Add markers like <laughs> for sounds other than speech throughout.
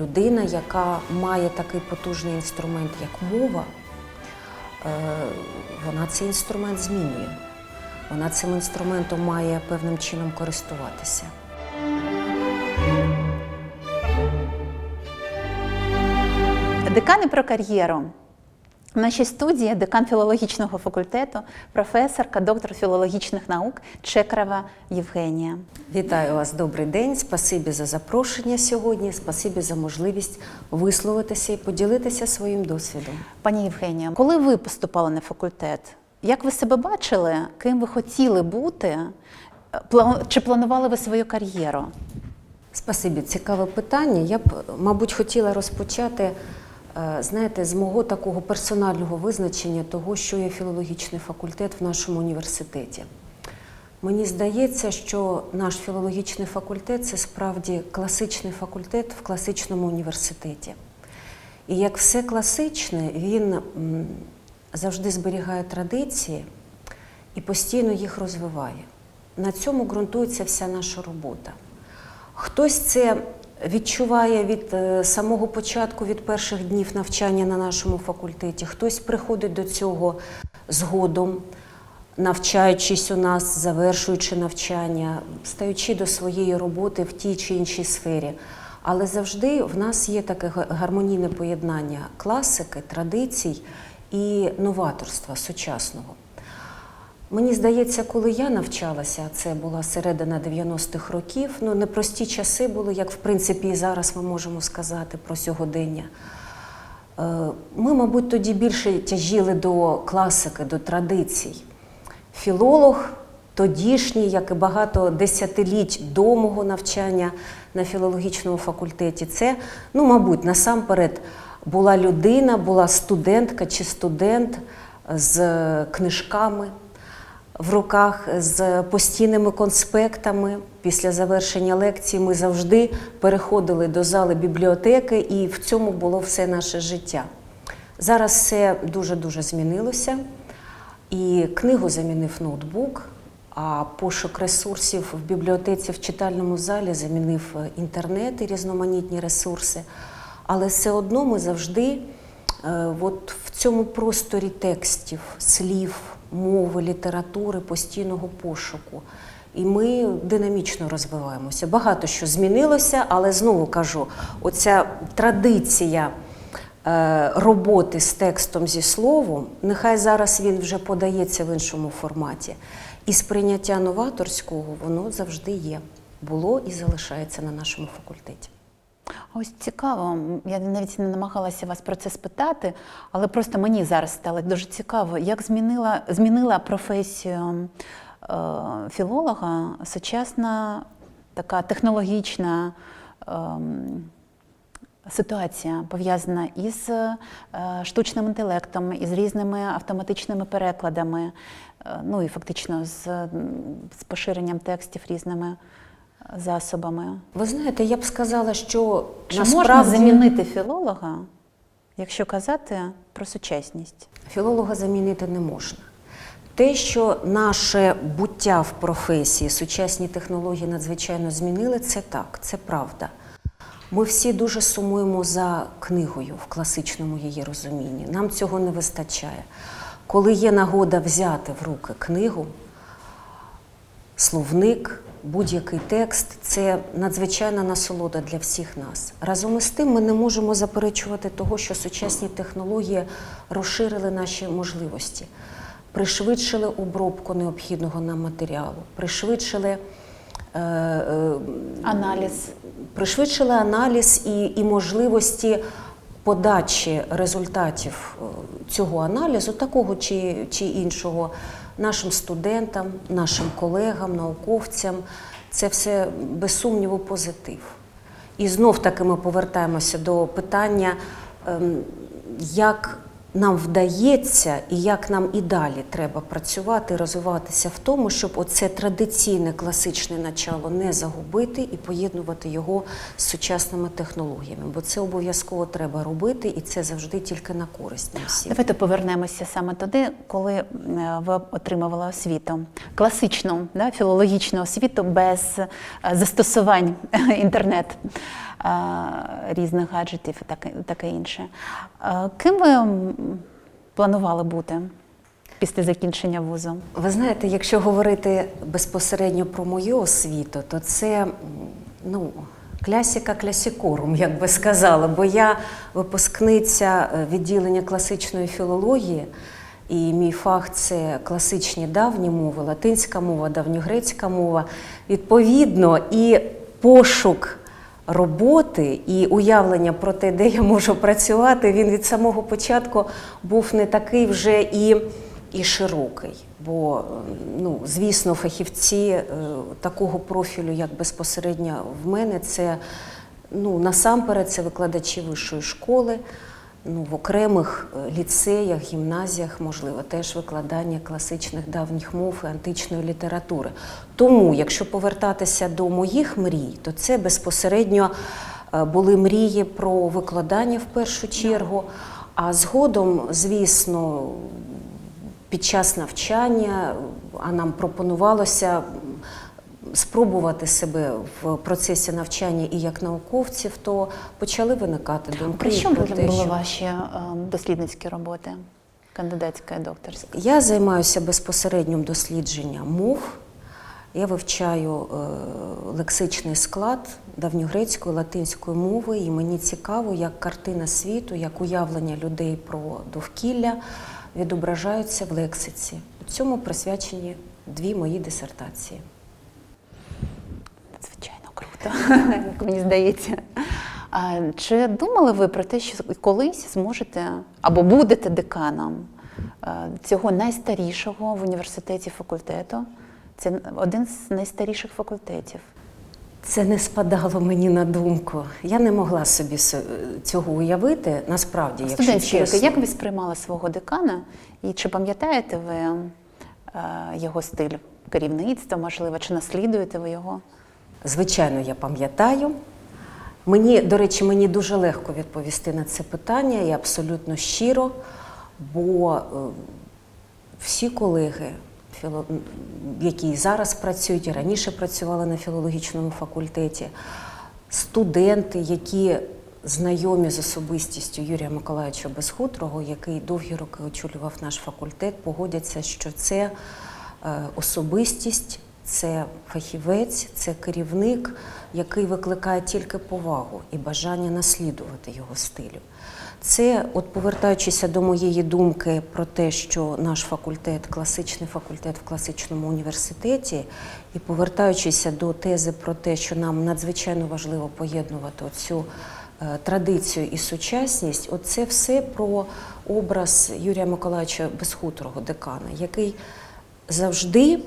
Людина, яка має такий потужний інструмент, як мова, е, вона цей інструмент змінює. Вона цим інструментом має певним чином користуватися. Декани про кар'єру. В нашій студії декан філологічного факультету, професорка, доктор філологічних наук Чекрава Євгенія. Вітаю вас, добрий день. Спасибі за запрошення сьогодні. Спасибі за можливість висловитися і поділитися своїм досвідом. Пані Євгенія, коли ви поступали на факультет, як ви себе бачили, ким ви хотіли бути? Чи планували ви свою кар'єру? Спасибі, цікаве питання. Я б, мабуть, хотіла розпочати, знаєте, з мого такого персонального визначення того, що є філологічний факультет в нашому університеті. Мені здається, що наш філологічний факультет це справді класичний факультет в класичному університеті. І як все класичне, він завжди зберігає традиції і постійно їх розвиває. На цьому ґрунтується вся наша робота. Хтось це відчуває від е, самого початку, від перших днів навчання на нашому факультеті, хтось приходить до цього згодом, навчаючись у нас, завершуючи навчання, стаючи до своєї роботи в тій чи іншій сфері. Але завжди в нас є таке гармонійне поєднання класики, традицій і новаторства сучасного. Мені здається, коли я навчалася, це була середина 90-х років, ну непрості часи були, як в принципі і зараз ми можемо сказати про сьогодення. Е, Ми, мабуть, тоді більше тяжіли до класики, до традицій. Філолог тодішній, як і багато десятиліть до мого навчання на філологічному факультеті, це, ну, мабуть, насамперед була людина, була студентка чи студент з книжками в руках, з постійними конспектами. Після завершення лекції ми завжди переходили до зали бібліотеки, і в цьому було все наше життя. Зараз все дуже-дуже змінилося. І книгу замінив ноутбук, а пошук ресурсів в бібліотеці в читальному залі замінив е, інтернет і різноманітні ресурси. Але все одно ми завжди е, от в цьому просторі текстів, слів, мови, літератури, постійного пошуку. І ми динамічно розвиваємося. Багато що змінилося, але знову кажу: оця традиція е, роботи з текстом зі словом, нехай зараз він вже подається в іншому форматі. І сприйняття новаторського воно завжди є, було і залишається на нашому факультеті. Ось цікаво. Я навіть не намагалася вас про це спитати, але просто мені зараз стало дуже цікаво, як змінила, змінила професію е, філолога сучасна така технологічна. ем, Ситуація пов'язана із е, штучним інтелектом, із різними автоматичними перекладами, е, ну і фактично з, з поширенням текстів різними засобами. Ви знаєте, я б сказала, що Чи насправді можна замінити філолога, якщо казати про сучасність? філолога замінити не можна. Те, що наше буття в професії, сучасні технології надзвичайно змінили, це так, це правда. Ми всі дуже сумуємо за книгою в класичному її розумінні. Нам цього не вистачає. Коли є нагода взяти в руки книгу, словник, будь-який текст це надзвичайна насолода для всіх нас. Разом із тим, ми не можемо заперечувати того, що сучасні технології розширили наші можливості, пришвидшили обробку необхідного нам матеріалу, пришвидшили. е, е, Аналіз. пришвидшили аналіз і, і можливості подачі результатів е, цього аналізу, такого чи, чи іншого, нашим студентам, нашим колегам, науковцям. Це все без сумніву позитив. І знов таки ми повертаємося до питання, ем, як нам вдається і як нам і далі треба працювати, розвиватися в тому, щоб оце традиційне класичне начало не загубити і поєднувати його з сучасними технологіями. Бо це обов'язково треба робити, і це завжди тільки на користь нам всім. Давайте повернемося саме туди, коли е, ви отримували освіту. Класичну, да, філологічну освіту без е, застосувань <laughs> інтернет. Е, різних гаджетів і таке інше. Е, Ким ви планували бути після закінчення вузу? Ви знаєте, якщо говорити безпосередньо про мою освіту, то це ну, класіка класікорум, як би сказала, бо я випускниця е, відділення класичної філології, і мій фах це класичні давні мови, латинська мова, давньогрецька мова. Відповідно, і пошук роботи і уявлення про те, де я можу працювати, він від самого початку був не такий вже і, і широкий. Бо, ну, звісно, фахівці е, такого профілю, як безпосередньо в мене, це ну, насамперед це викладачі вищої школи. Ну, в окремих е, ліцеях, гімназіях, можливо, теж викладання класичних давніх мов і античної літератури. Тому, якщо повертатися до моїх мрій, то це безпосередньо е, були мрії про викладання в першу чергу. А згодом, звісно, під час навчання, а нам пропонувалося спробувати себе в процесі навчання і як науковців, то почали виникати думки. Про що про були, те, були що- ваші е, дослідницькі роботи? Кандидатська і докторська? Я займаюся безпосереднім дослідженням мов. Я вивчаю е, лексичний склад давньогрецької, латинської мови, і мені цікаво, як картина світу, як уявлення людей про довкілля відображаються в лексиці. У Цьому присвячені дві мої дисертації. Круто, <laughs> як мені здається. А чи думали ви про те, що колись зможете або будете деканом цього найстарішого в університеті факультету? Це один з найстаріших факультетів. Це не спадало мені на думку. Я не могла собі цього уявити. Насправді, якщо чесно. як ви сприймали свого декана? І чи пам'ятаєте ви е, його стиль керівництва, можливо, чи наслідуєте ви його? Звичайно, я пам'ятаю. Мені, до речі, мені дуже легко відповісти на це питання і абсолютно щиро, бо е, всі колеги, які зараз працюють і раніше працювали на філологічному факультеті, студенти, які знайомі з особистістю Юрія Миколаївича Безхутрого, який довгі роки очолював наш факультет, погодяться, що це е, особистість, це фахівець, це керівник, який викликає тільки повагу і бажання наслідувати його стилю. Це, от повертаючися до моєї думки про те, що наш факультет, класичний факультет в класичному університеті, і повертаючися до тези про те, що нам надзвичайно важливо поєднувати цю традицію і сучасність, от це все про образ Юрія Миколаївича Безхутрого, декана, який завжди е,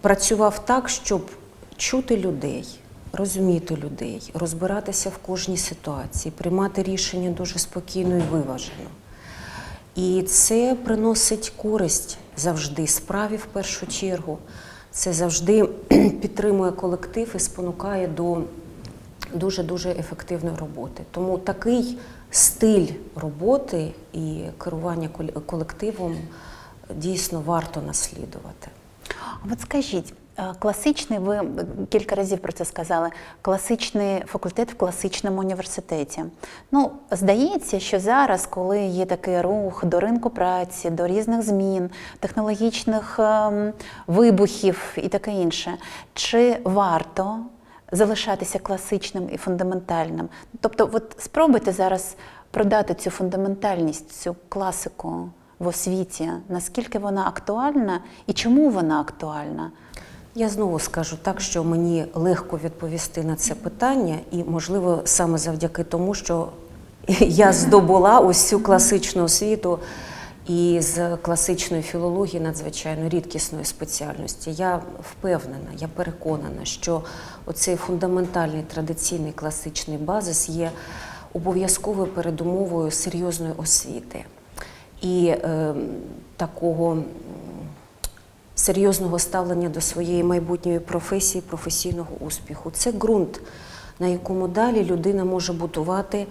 працював так, щоб чути людей, розуміти людей, розбиратися в кожній ситуації, приймати рішення дуже спокійно і виважено. І це приносить користь завжди справі в першу чергу. Це завжди <clears throat> підтримує колектив і спонукає до дуже-дуже ефективної роботи. Тому такий стиль роботи і керування колективом дійсно варто наслідувати. А от скажіть, е, класичний, ви кілька разів про це сказали, класичний факультет в класичному університеті. Ну, здається, що зараз, коли є такий рух до ринку праці, до різних змін, технологічних ем, вибухів і таке інше, чи варто залишатися класичним і фундаментальним? Тобто, от спробуйте зараз продати цю фундаментальність, цю класику в освіті, наскільки вона актуальна і чому вона актуальна? Я знову скажу так, що мені легко відповісти на це питання, і, можливо, саме завдяки тому, що я здобула ось цю класичну освіту і з класичної філології надзвичайно рідкісної спеціальності. Я впевнена, я переконана, що оцей фундаментальний традиційний класичний базис є обов'язковою передумовою серйозної освіти і е, такого. серйозного ставлення до своєї майбутньої професії, професійного успіху. Це ґрунт, на якому далі людина може будувати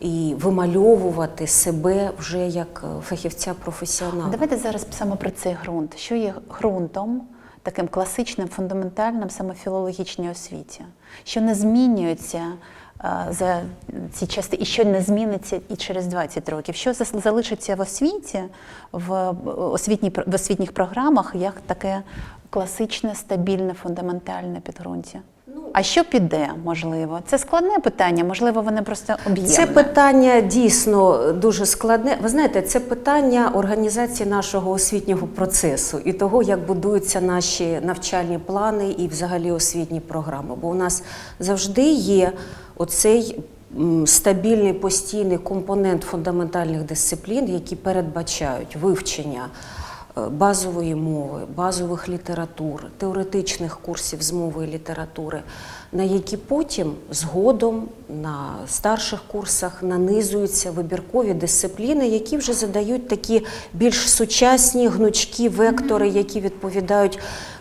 і вимальовувати себе вже як е, фахівця професіонала. Давайте зараз саме про цей ґрунт. Що є ґрунтом таким класичним, фундаментальним саме філологічній освіті, що не змінюється за ці части, і що не зміниться і через 20 років, що залишиться в освіті, в, освітній, пр- в освітніх програмах як таке класичне, стабільне, фундаментальне підґрунтя. А що піде, можливо? Це складне питання, можливо, воно просто об'ємне. Це питання дійсно дуже складне. Ви знаєте, це питання організації нашого освітнього процесу і того, як будуються наші навчальні плани і взагалі освітні програми. Бо у нас завжди є оцей стабільний постійний компонент фундаментальних дисциплін, які передбачають вивчення базової мови, базових літератур, теоретичних курсів з мови і літератури, на які потім згодом на старших курсах нанизуються вибіркові дисципліни, які вже задають такі більш сучасні гнучкі вектори, які відповідають.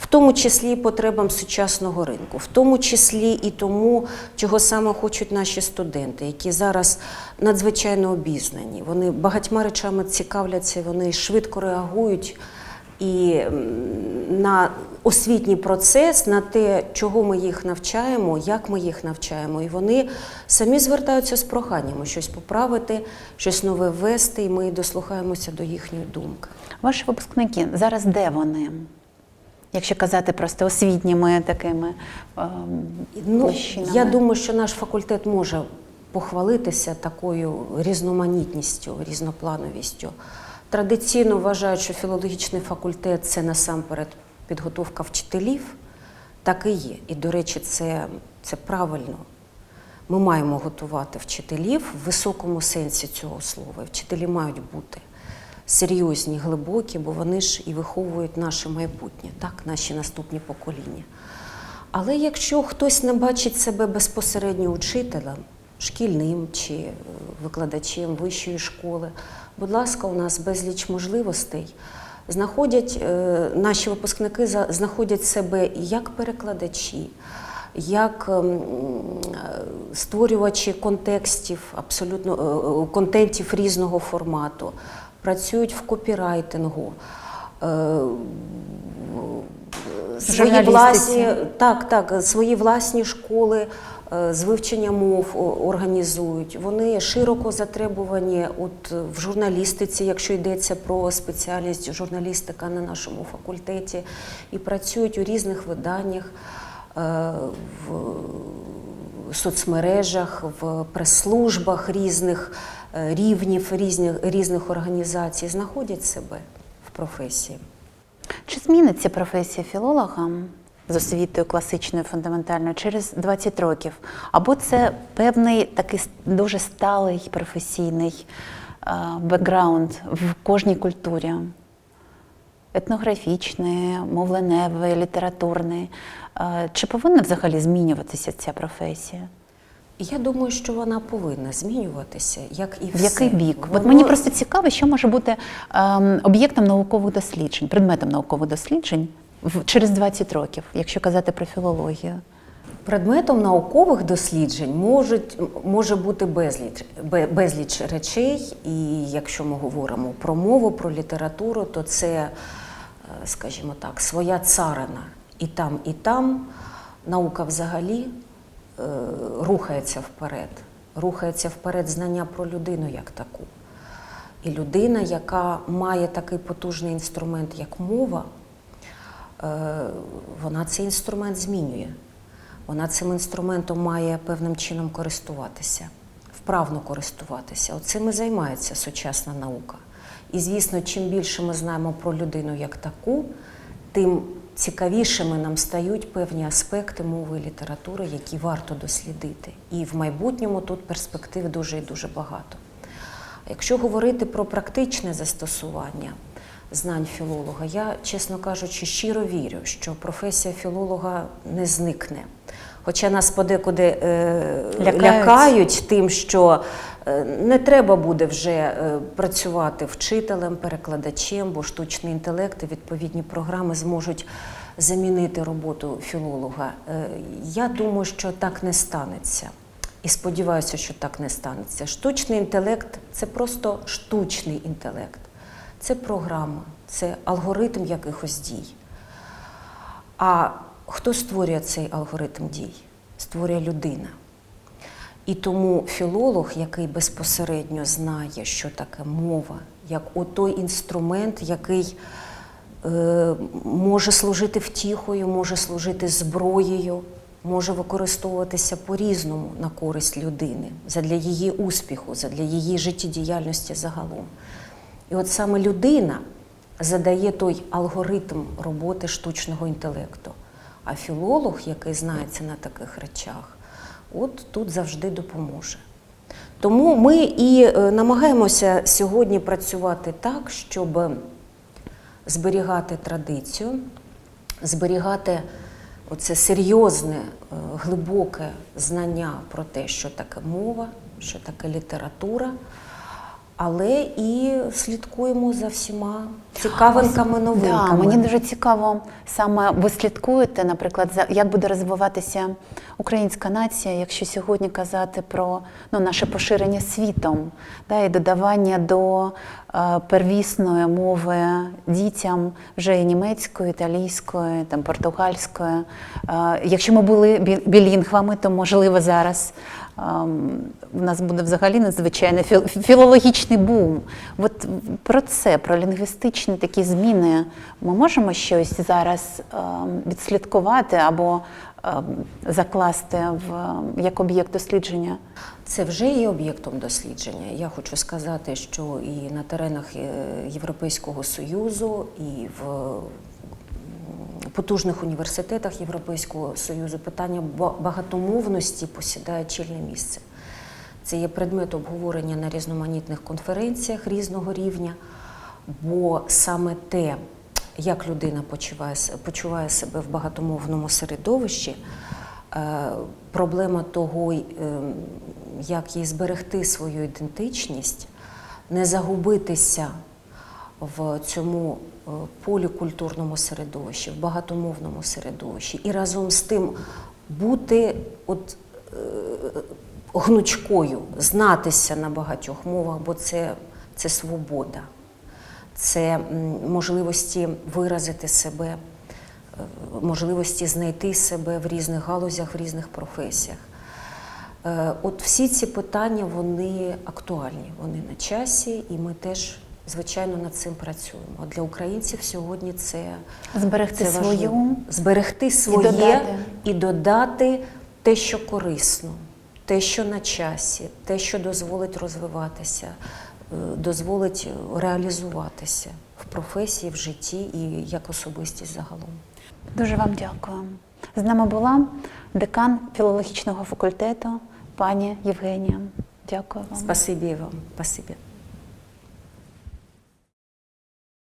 В тому числі і потребам сучасного ринку, в тому числі і тому, чого саме хочуть наші студенти, які зараз надзвичайно обізнані. Вони багатьма речами цікавляться, вони швидко реагують і на освітній процес, на те, чого ми їх навчаємо, як ми їх навчаємо. І вони самі звертаються з проханнями щось поправити, щось нове ввести, і ми дослухаємося до їхньої думки. Ваші випускники зараз де вони? Якщо казати просто освітніми такими ем, Ну, площинами. я думаю, що наш факультет може похвалитися такою різноманітністю, різноплановістю. Традиційно вважають, що філологічний факультет це насамперед підготовка вчителів. Так і є. І, до речі, це, це правильно. Ми маємо готувати вчителів в високому сенсі цього слова. Вчителі мають бути серйозні, глибокі, бо вони ж і виховують наше майбутнє, так, наші наступні покоління. Але якщо хтось не бачить себе безпосередньо учителем, шкільним чи е, викладачем вищої школи, будь ласка, у нас безліч можливостей. Знаходять е, наші випускники знаходять себе як перекладачі, як ем, е, створювачі контекстів, абсолютно контентів різного формату, працюють в копірайтингу. Свої власні, так, так, свої власні школи е, з вивчення мов організують. Вони широко затребувані от в журналістиці, якщо йдеться про спеціальність журналістика на нашому факультеті, і працюють у різних виданнях. е, В соцмережах, в прес-службах різних е, рівнів, різних, різних організацій знаходять себе в професії. Чи зміниться професія філолога з освітою класичною фундаментальною через 20 років? Або це певний такий дуже сталий професійний е, бекграунд в кожній культурі? Етнографічний, мовленевий, літературний. Е, Чи повинна взагалі змінюватися ця професія? Я думаю, що вона повинна змінюватися, як і В все. який бік? От мені просто цікаво, що може бути ем, об'єктом наукових досліджень, предметом наукових досліджень в, через 20 років, якщо казати про філологію. предметом наукових досліджень можуть, може бути безліч, безліч речей. І якщо ми говоримо про мову, про літературу, то це, е, скажімо так, своя царина. І там, і там наука взагалі рухається вперед. Рухається вперед знання про людину як таку. І людина, яка має такий потужний інструмент, як мова, е, вона цей інструмент змінює. Вона цим інструментом має певним чином користуватися, вправно користуватися. Оцим і займається сучасна наука. І, звісно, чим більше ми знаємо про людину як таку, тим цікавішими нам стають певні аспекти мови і літератури, які варто дослідити. І в майбутньому тут перспектив дуже і дуже багато. Якщо говорити про практичне застосування знань філолога, я, чесно кажучи, щиро вірю, що професія філолога не зникне. Хоча нас подекуди е, Лякають. лякають тим, що е, не треба буде вже е, працювати вчителем, перекладачем, бо штучний інтелект і відповідні програми зможуть замінити роботу філолога. Е, Я думаю, що так не станеться. І сподіваюся, що так не станеться. Штучний інтелект це просто штучний інтелект, це програма, це алгоритм якихось дій. А хто створює цей алгоритм дій? Створює людина. І тому філолог, який безпосередньо знає, що таке мова, як отой інструмент, який е, може служити втіхою, може служити зброєю, може використовуватися по-різному на користь людини, задля її успіху, задля її життєдіяльності загалом. І от саме людина задає той алгоритм роботи штучного інтелекту. А філолог, який знається на таких речах, от тут завжди допоможе. Тому ми і е, намагаємося сьогодні працювати так, щоб зберігати традицію, зберігати оце серйозне, е, глибоке знання про те, що таке мова, що таке література, але і слідкуємо за всіма цікавинками, новинками. Да, мені дуже цікаво саме ви слідкуєте, наприклад, за як буде розвиватися українська нація, якщо сьогодні казати про ну, наше поширення світом, да, і додавання до е, первісної мови дітям вже і німецької, італійської, там, португальської. Е, якщо ми були бі- білінгвами, то можливо зараз. У нас буде взагалі надзвичайний філ- філологічний бум. От про це, про лінгвістичні такі зміни, ми можемо щось зараз відслідкувати або закласти в як об'єкт дослідження. Це вже є об'єктом дослідження. Я хочу сказати, що і на теренах е, Європейського Союзу, і в потужних університетах Європейського Союзу питання багатомовності посідає чільне місце. Це є предмет обговорення на різноманітних конференціях різного рівня, бо саме те, як людина почуває, почуває себе в багатомовному середовищі, е, проблема того, ем, як їй зберегти свою ідентичність, не загубитися в цьому е, полікультурному середовищі, в багатомовному середовищі, і разом з тим бути от, е, гнучкою, знатися на багатьох мовах, бо це, це свобода, це можливості виразити себе, е, можливості знайти себе в різних галузях, в різних професіях. От всі ці питання вони актуальні, вони на часі, і ми теж, звичайно, над цим працюємо. Для українців сьогодні це Зберегти це свою зберегти своє додати. і додати те, що корисно, те, що на часі, те, що дозволить розвиватися, е, дозволить реалізуватися в професії, в житті і як особистість загалом. Дуже вам дякую. З нами була декан філологічного факультету пані Євгенія. Дякую вам. Спасибі вам, спасибі.